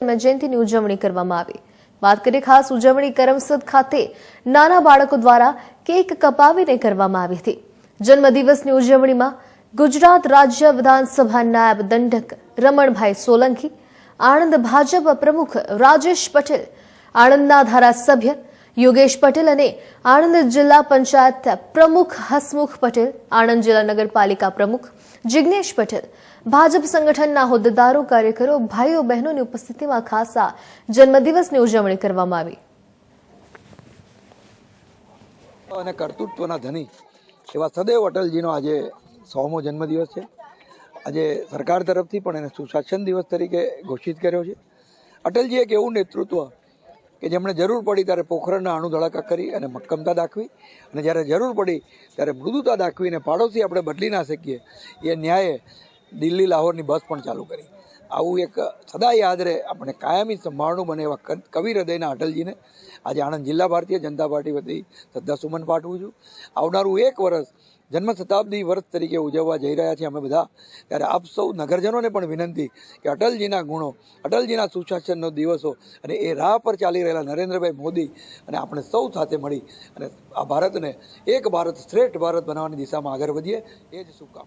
જયંતિની ઉજવણી કરવામાં આવી. વાત કરીએ ખાસ ઉજવણી કરમસદ ખાતે નાના બાળકો દ્વારા કેક કપાવીને કરવામાં આવી હતી. જન્મદિવસની ઉજવણીમાં ગુજરાત રાજ્ય વિધાનસભા નાયબ દંડક રમણભાઈ સોલંકી, આણંદ ભાજપ પ્રમુખ રાજેશ પટેલ, આણંદના ધારાસભ્ય યોગેશ પટેલ અને આણંદ જિલ્લા પંચાયત પ્રમુખ હસમુખ પટેલ, આણંદ જિલ્લા નગરપાલિકા પ્રમુખ જિગ્નેશ પટેલ, ભાજપ સંગઠનના હોદ્દેદારો, કાર્યકરો, ભાઈઓ, બહેનોની ઉપસ્થિતિમાં ખાસ જન્મદિવસની ઉજવણી કરવામાં આવી. અને કર્તૃત્વના ધની એવા સદૈવ અટલજીનો આજે સોમો જન્મદિવસ છે. આજે સરકાર તરફથી પણ એને સુશાસન દિવસ તરીકે ઘોષિત કર્યો છે. અટલજી એક એવું નેતૃત્વ કે જેમણે જરૂર પડી ત્યારે પોખરણના અણુધડાકા કરી અને મક્કમતા દાખવી. અને જ્યારે જરૂર પડી ત્યારે મૃદુતા દાખવીને પાડોશી આપણે બદલી ના શકીએ. એ ન્યાયે દિલ્હી લાહોરની બસ પણ ચાલુ કરી. આવું એક સદા યાદ રહે. આપણે કાયમી સંભાળનું બને એવા કવિ હૃદયના અટલજીને આજે આણંદ જિલ્લા ભારતીય જનતા પાર્ટી વતી શ્રદ્ધાસુમન પાઠવું છું. આવનારું એક વર્ષ જન્મ શતાબ્દી વર્ષ તરીકે ઉજવવા જઈ રહ્યા છીએ અમે બધા. ત્યારે આપ સૌ નગરજનોને પણ વિનંતી કે અટલજીના ગુણો, અટલજીના સુશાસનનો દિવસો અને એ રાહ પર ચાલી રહેલા નરેન્દ્રભાઈ મોદી અને આપણે સૌ સાથે મળી અને આ ભારતને એક ભારત શ્રેષ્ઠ ભારત બનાવવાની દિશામાં આગળ વધીએ. એ જ શુભકામના.